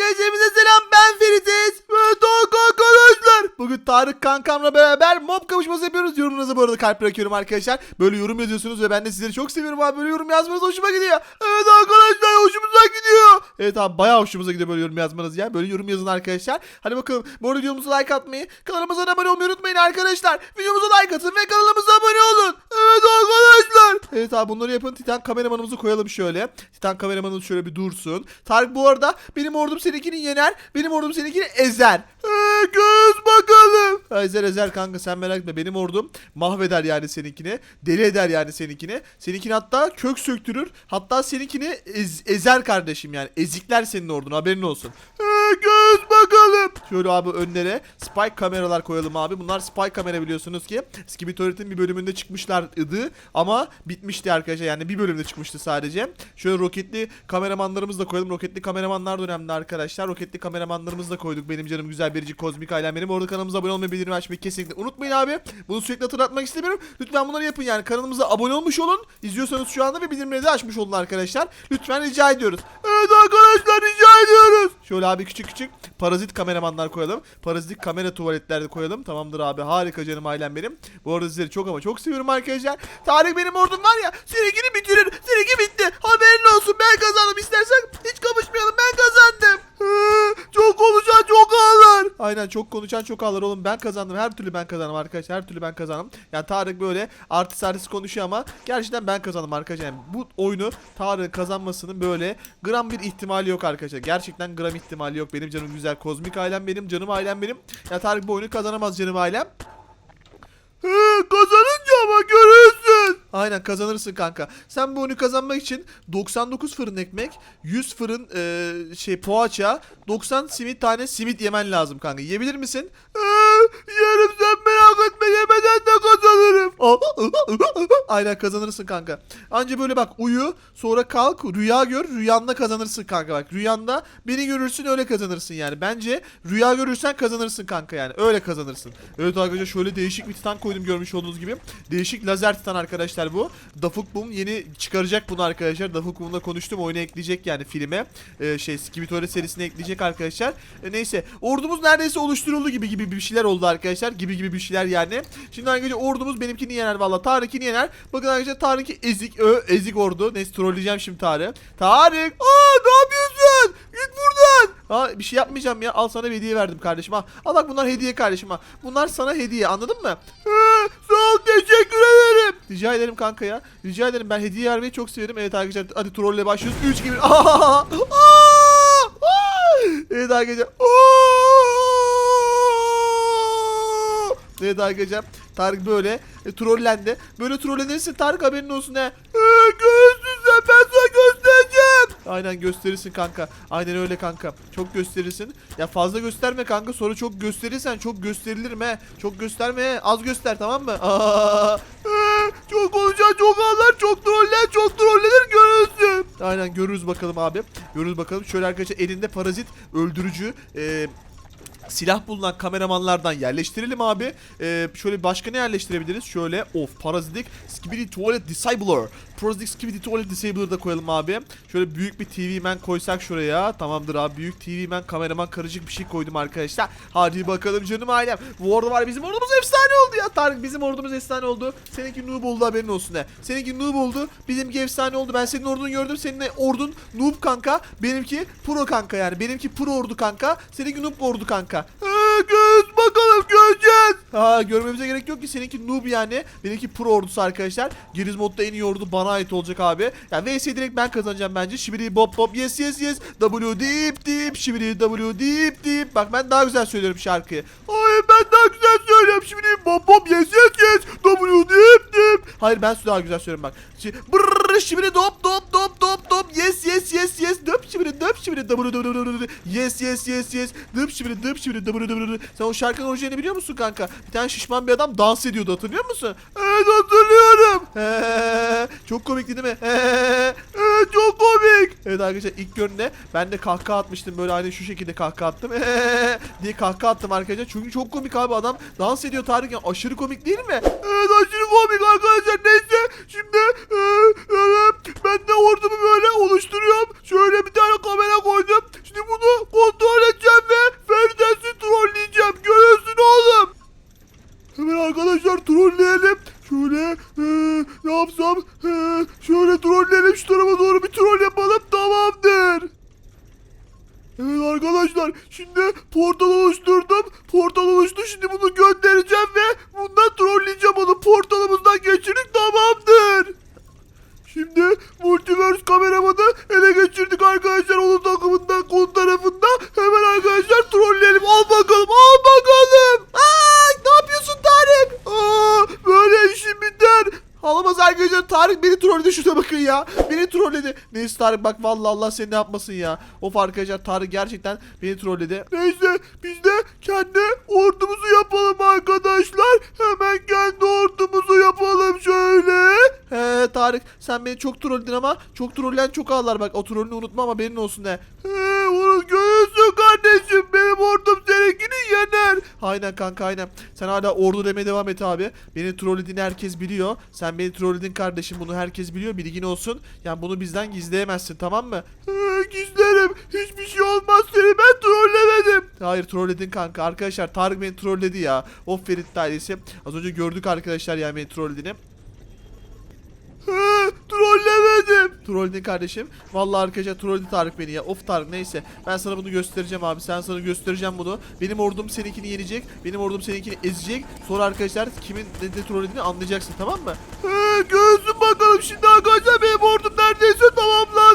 Arkadaşlar Tarık kankamla beraber mob kapışması yapıyoruz. Yorumunuza bu arada kalp bırakıyorum arkadaşlar. Böyle yorum yazıyorsunuz ve ben de sizleri çok seviyorum abi. Böyle yorum yazmanız hoşuma gidiyor. Evet arkadaşlar hoşumuza gidiyor. Evet abi bayağı hoşumuza gidiyor böyle yorum yazmanız ya. Böyle yorum yazın arkadaşlar. Hadi bakalım. Bu arada videomuza like atmayı, kanalımıza abone olmayı unutmayın arkadaşlar. Videomuza like atın ve kanalımıza abone olun. Evet arkadaşlar. Evet abi bunları yapın. Titan kameramanımızı koyalım şöyle. Titan kameramanımız şöyle bir dursun. Tarık bu arada benim ordum seninkini yener. Benim ordum seninkini ezer. Ee, göz bakalım. Ha, Ezer ezer kanka sen merak etme. Benim ordum mahveder yani seninkini. Deli eder yani seninkini. Seninkini hatta kök söktürür. Hatta seninkini ez- ezer kardeşim yani. Ezikler senin ordunu haberin olsun. Ee, göz bakalım. Şöyle abi önlere spy kameralar koyalım abi. Bunlar spy kamera biliyorsunuz ki. Skibidi Tuvalet'in bir bölümünde çıkmışlardı ama bitmişti arkadaşlar. Yani bir bölümde çıkmıştı sadece. Şöyle roketli kameramanlarımızı da koyalım. Roketli kameramanlar da önemli arkadaşlar. Roketli kameramanlarımızı da koyduk. Benim canım güzel biricik kozmik ailem benim. Orada kanalımıza abone olmayı, bildirim açmayı kesinlikle unutmayın abi. Bunu sürekli hatırlatmak istemiyorum. Lütfen bunları yapın yani. Kanalımıza abone olmuş olun. İzliyorsanız şu anda ve bildirimleri de açmış olun arkadaşlar. Lütfen rica ediyoruz. Evet arkadaşlar rica ediyoruz. Şöyle abi küçük küçük parazit kameramanlar koyalım. Parazitik kamera tuvaletler de koyalım. Tamamdır abi. Harika canım ailem benim. Bu arada sizleri çok ama çok seviyorum arkadaşlar. Tarık benim ordum var ya. Seninkini bitirir. Seninki bitti. Haberin olsun. Ben kazandım. İstersen hiç kapışmayalım. Ben kazandım. Aynen çok konuşan çok ağlar oğlum. Ben kazandım. Her türlü ben kazandım arkadaşlar. Her türlü ben kazandım. Yani Tarık böyle artist artist konuşuyor ama gerçekten ben kazandım arkadaşlar. Yani bu oyunu Tarık'ın kazanmasının böyle gram bir ihtimali yok arkadaşlar. Gerçekten gram ihtimali yok. Benim canım güzel. Kozmik ailem benim. Canım ailem benim. Ya Tarık bu oyunu kazanamaz canım ailem. He, kazanınca ama görürsün. Aynen kazanırsın kanka. Sen bu oyunu kazanmak için 99 fırın ekmek, 100 fırın e, şey poğaça, 90 simit tane simit yemen lazım kanka. Yiyebilir misin? Ee, yerim sen merak etme yemeden de kazanırım. Aynen kazanırsın kanka. Anca böyle bak uyu sonra kalk rüya gör rüyanda kazanırsın kanka bak. Rüyanda beni görürsün öyle kazanırsın yani. Bence rüya görürsen kazanırsın kanka yani. Öyle kazanırsın. Evet arkadaşlar şöyle değişik bir titan koydum görmüş olduğunuz gibi. Değişik lazer titan arkadaşlar bu. Dafuk Boom yeni çıkaracak bunu arkadaşlar. Dafuk Boom'la konuştum. Oyuna ekleyecek yani filme. Ee, şey Skibidi serisine ekleyecek arkadaşlar. Ee, neyse ordumuz neredeyse oluşturuldu gibi gibi bir şeyler oldu arkadaşlar. Gibi gibi bir şeyler yani. Şimdi arkadaşlar ordumuz benimkini yener valla. Tarık'ini yener. Bakın arkadaşlar Tarık'ı ezik ö ezik ordu. Neyse trolleyeceğim şimdi Tarık. Tarık! Aa ne yapıyorsun? Git buradan. Aa bir şey yapmayacağım ya. Al sana bir hediye verdim kardeşim. Ha. Al bak bunlar hediye kardeşim ha. Bunlar sana hediye anladın mı? He, sağ ol teşekkür ederim. Rica ederim kanka ya. Rica ederim ben hediye vermeyi çok severim. Evet arkadaşlar hadi trolle başlıyoruz. 3 gibi. Aa! Aa! Evet arkadaşlar. Aa! Evet arkadaşlar. Tarık böyle e, trollendi. Böyle trollenirsin Tarık haberin olsun he. Ee, göğsün ben sana göstereceğim. Aynen gösterirsin kanka. Aynen öyle kanka. Çok gösterirsin. Ya fazla gösterme kanka. Sonra çok gösterirsen çok gösterilirim he. Çok gösterme he. Az göster tamam mı? Aa, ee, çok konuşan çok ağlar. Çok troller çok trollenir görürsün. Aynen görürüz bakalım abi. Görürüz bakalım. Şöyle arkadaşlar elinde parazit öldürücü e, silah bulunan kameramanlardan yerleştirelim abi. Ee, şöyle başka ne yerleştirebiliriz? Şöyle of parazitik skibidi tuvalet disabler. Parazitik skibidi tuvalet disabler da koyalım abi. Şöyle büyük bir TV man koysak şuraya. Tamamdır abi büyük TV man kameraman karışık bir şey koydum arkadaşlar. Hadi bakalım canım ailem. Bu orada var bizim ordumuz efsane oldu ya. Tarık bizim ordumuz efsane oldu. Seninki noob oldu haberin olsun he. Seninki noob oldu. Bizimki efsane oldu. Ben senin ordunu gördüm. Senin ordun noob kanka. Benimki pro kanka yani. Benimki pro ordu kanka. Seninki noob ordu kanka. Ee, göz bakalım göreceğiz. Ha görmemize gerek yok ki seninki noob yani. Benimki pro ordusu arkadaşlar. Giriz modda en iyi ordu bana ait olacak abi. Yani VS direkt ben kazanacağım bence. Şibiri bop bop yes yes yes. W deep deep. Şibiri W deep deep. Bak ben daha güzel söylüyorum şarkıyı. Hayır ben daha güzel söylüyorum. Şibiri bop bop yes yes yes. W deep deep. Hayır ben daha güzel söylüyorum bak. Şi- Brrrr şibiri dop dop dop dop dop. Yes yes yes yes. Döp şibiri döp şibiri W W W. Yes yes yes yes. Dıp şibiri dıp şibiri W W. Sen o şarkının orijinalini biliyor musun kanka? Bir tane şişman bir adam dans ediyordu hatırlıyor musun? Evet hatırlıyorum. He, çok komikti değil mi? He, he, çok komik. Evet arkadaşlar ilk göründe ben de kahkaha atmıştım böyle aynı şu şekilde kahkaha attım. He, diye kahkaha attım arkadaşlar. Çünkü çok komik abi adam dans ediyor Tarık aşırı komik değil mi? Evet aşırı komik arkadaşlar. Neyse şimdi e, e, ben de ordumu böyle oluşturuyorum. Şöyle bir tane kamera koydum. Şimdi bunu kontrol Arkadaşlar şimdi portal oluşturdum. Portal oluştu şimdi bunu göndereceğim ve bundan trolleyeceğim onu. Portalımızdan geçirdik tamamdır. Şimdi multiverse kameramanı ele geçirdik arkadaşlar onun takımından konu tarafında. Hemen arkadaşlar trolleyelim. Al bakalım al bakalım. Aa, ne yapıyorsun Tarık? Aa, böyle işim biter. Alamaz arkadaşlar Tarık beni trolledi şuna bakın ya. Beni trolledi. Neyse Tarık bak vallahi Allah seni ne yapmasın ya. Of arkadaşlar Tarık gerçekten beni trolledi. Neyse biz de kendi ordumuzu yapalım arkadaşlar. Hemen kendi ordumuzu yapalım şöyle. He Tarık sen beni çok trolledin ama çok trollen çok ağlar bak. O trollünü unutma ama benim olsun de. He onu görüyorsun kardeşim. Benim ordum seninkini yener. Aynen kanka aynen. Sen hala ordu demeye devam et abi. Beni trollediğini herkes biliyor. Sen beni trolledin kardeşim bunu herkes biliyor. Bilgin olsun. Yani bunu bizden gizleyemezsin tamam mı? Gizlerim. Hiçbir şey olmaz seni ben trollemedim. Hayır trolledin kanka. Arkadaşlar Tarık beni trolledi ya. Of Ferit ailesi. Az önce gördük arkadaşlar yani beni trollediğini. He, trollemedim. Trolledin kardeşim. Vallahi arkadaşlar trolledi Tarık beni ya. Of Tarık neyse. Ben sana bunu göstereceğim abi. Sen sana göstereceğim bunu. Benim ordum seninkini yenecek. Benim ordum seninkini ezecek. Sonra arkadaşlar kimin ne, ne trollediğini anlayacaksın tamam mı? He, görsün bakalım şimdi arkadaşlar benim ordum neredeyse tamamlandı.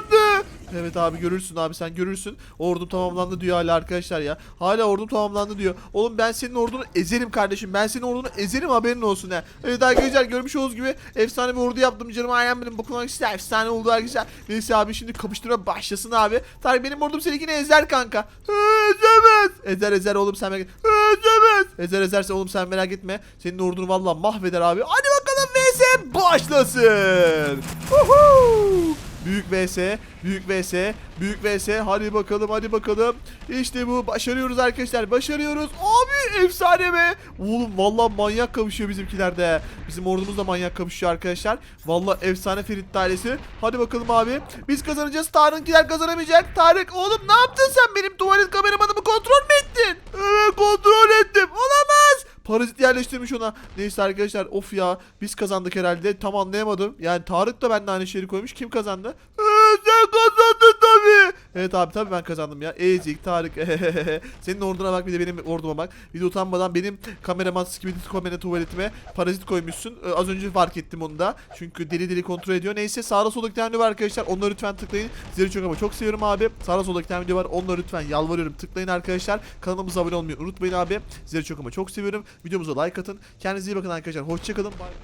Evet abi görürsün abi sen görürsün. Ordum tamamlandı diyor hala arkadaşlar ya. Hala ordum tamamlandı diyor. Oğlum ben senin ordunu ezerim kardeşim. Ben senin ordunu ezerim haberin olsun ha. Evet arkadaşlar görmüş olduğunuz gibi efsane bir ordu yaptım canım. Aynen benim konuda işte efsane oldu arkadaşlar. Neyse abi şimdi kapıştırma başlasın abi. Tarık benim ordum seninkini ezer kanka. Ezemez. Ezer ezer oğlum sen merak etme. Ezemez. Ezer ezerse oğlum sen merak etme. Senin ordunu valla mahveder abi. Hadi bakalım vs başlasın. Woohoo! Büyük vs, büyük vs, büyük vs. Hadi bakalım, hadi bakalım. İşte bu. Başarıyoruz arkadaşlar. Başarıyoruz. Abi efsane be. Oğlum vallahi manyak kapışıyor bizimkiler de. Bizim ordumuz da manyak kapışıyor arkadaşlar. Vallahi efsane Ferit ailesi. Hadi bakalım abi. Biz kazanacağız. Tarık'ınkiler kazanamayacak. Tarık oğlum ne yaptın sen benim tuvalet kameramanımı kontrol mü ettin? Evet kontrol ettim. Olamaz. Parazit yerleştirmiş ona. Neyse arkadaşlar of ya biz kazandık herhalde. Tam anlayamadım. Yani Tarık da benden aynı şeyi koymuş. Kim kazandı? Ee, sen kazandın tabii. Evet abi tabii ben kazandım ya. Ezik Tarık. Senin orduna bak bir de benim orduma bak. Bir de utanmadan benim kameraman gibi kamera tuvaletime parazit koymuşsun. Ee, az önce fark ettim onu da. Çünkü deli deli kontrol ediyor. Neyse sağda solda tane video var arkadaşlar. Onları lütfen tıklayın. Sizleri çok ama çok seviyorum abi. Sağda solda tane video var. Onları lütfen yalvarıyorum. Tıklayın arkadaşlar. Kanalımıza abone olmayı unutmayın abi. Sizleri çok ama çok seviyorum. Videomuza like atın. Kendinize iyi bakın arkadaşlar. Hoşçakalın. Bye.